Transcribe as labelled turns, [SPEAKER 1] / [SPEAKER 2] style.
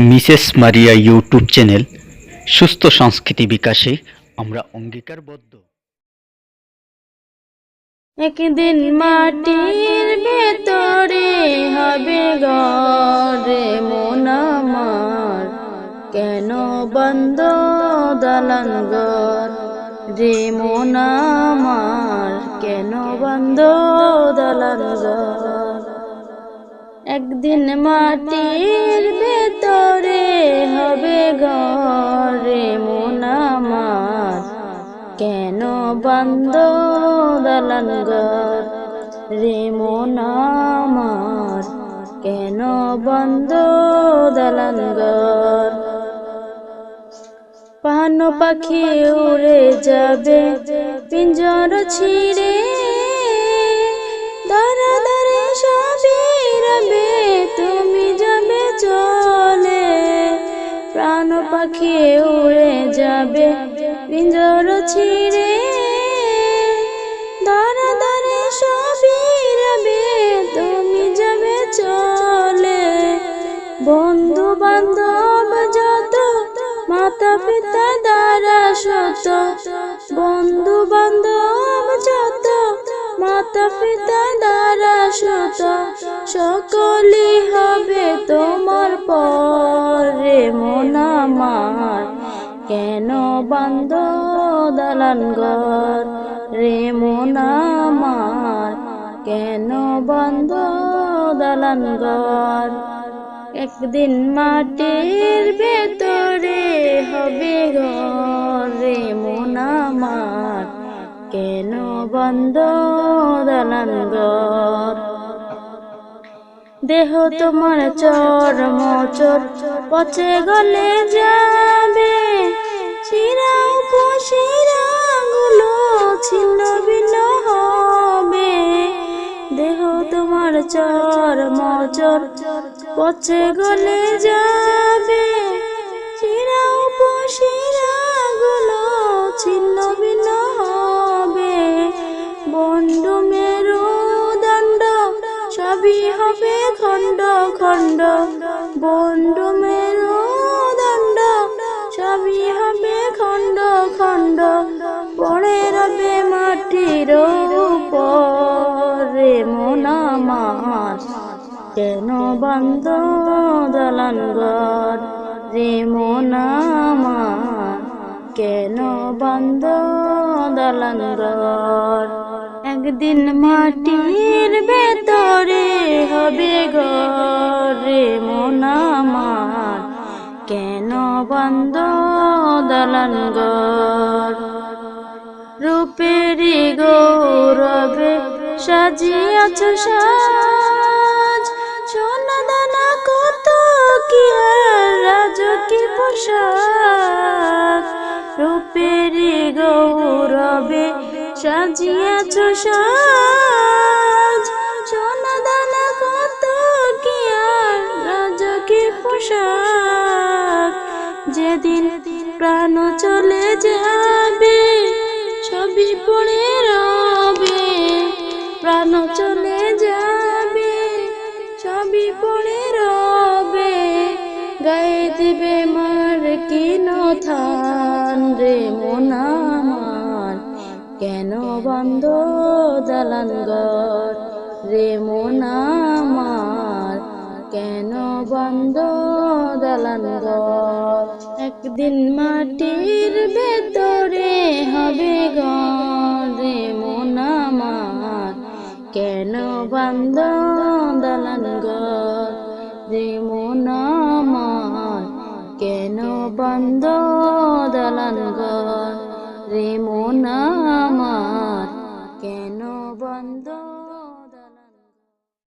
[SPEAKER 1] Mrs মারিয়া YouTube channel, সুস্থ সংস্কৃতি বিকাশে আমরা অঙ্গীকারবদ্ধ।
[SPEAKER 2] একদিন মাটির ভেতরে হবে গরে মন আমার। কেন বন্ধ দালান ঘর রে আমার? কেন বন্ধ দালান ঘর? একদিন মাটির ভেতরে হবে ঘরে মন আমার। কেন বন্ধ দালান ঘর রে মন আমার? কেন বন্ধ দালান ঘর? পান পাখি উড়ে যাবে, পিঞ্জর ছিঁড়ে বান্ধব যত মাতা পিতা দ্বারা শত বন্ধু বান্ধব যত মাতা পিতা দ্বারা শত সকলই হবে তোমার পরে মন আমার। কেন বন্ধ দালান ঘর রে মন আমার? কেন বন্ধ দালান ঘর একদিন মাটির ভেতরে হবে ঘরে মন আমার। কেন বন্ধ দালান ঘর? দেহ তোমার চর মোচর পচে গলে যাবে। শিরা উপশিরা গুলো ছিন্ন ভিন্ন হবে। দেহ তোমার চর মচর পচে গলে যাবে। চিরা উপশিরা গুলো ছিন্ন ভিন্ন কেন বন্ধ দালান ঘর রে মন কেন বন্ধ দালান ঘর একদিন মাটির ভেতরে হবে ঘরে। মন আমার, কেন বন্ধ দালান ঘর রূপেরি গৌরবে সাজিয়াছ সাজ পোশাক রূপেরি গৌরবে সাজিয়াছ যেদিন প্রাণ চলে যাবে ছবি পড়ে রবে। প্রাণ চলে যাবে ছবি পড়ে রবে। গায়ে দিবে কিন থান রে মন কেন বন্ধ দালান ঘর রে মন আমার? কেন বন্ধ দালান ঘর? একদিন মাটির ভেতরে হবে ঘরে মন আমার। কেন বন্ধ দালান ঘর রে মন আমার? কেন বন্ধ দালান ঘর রে মন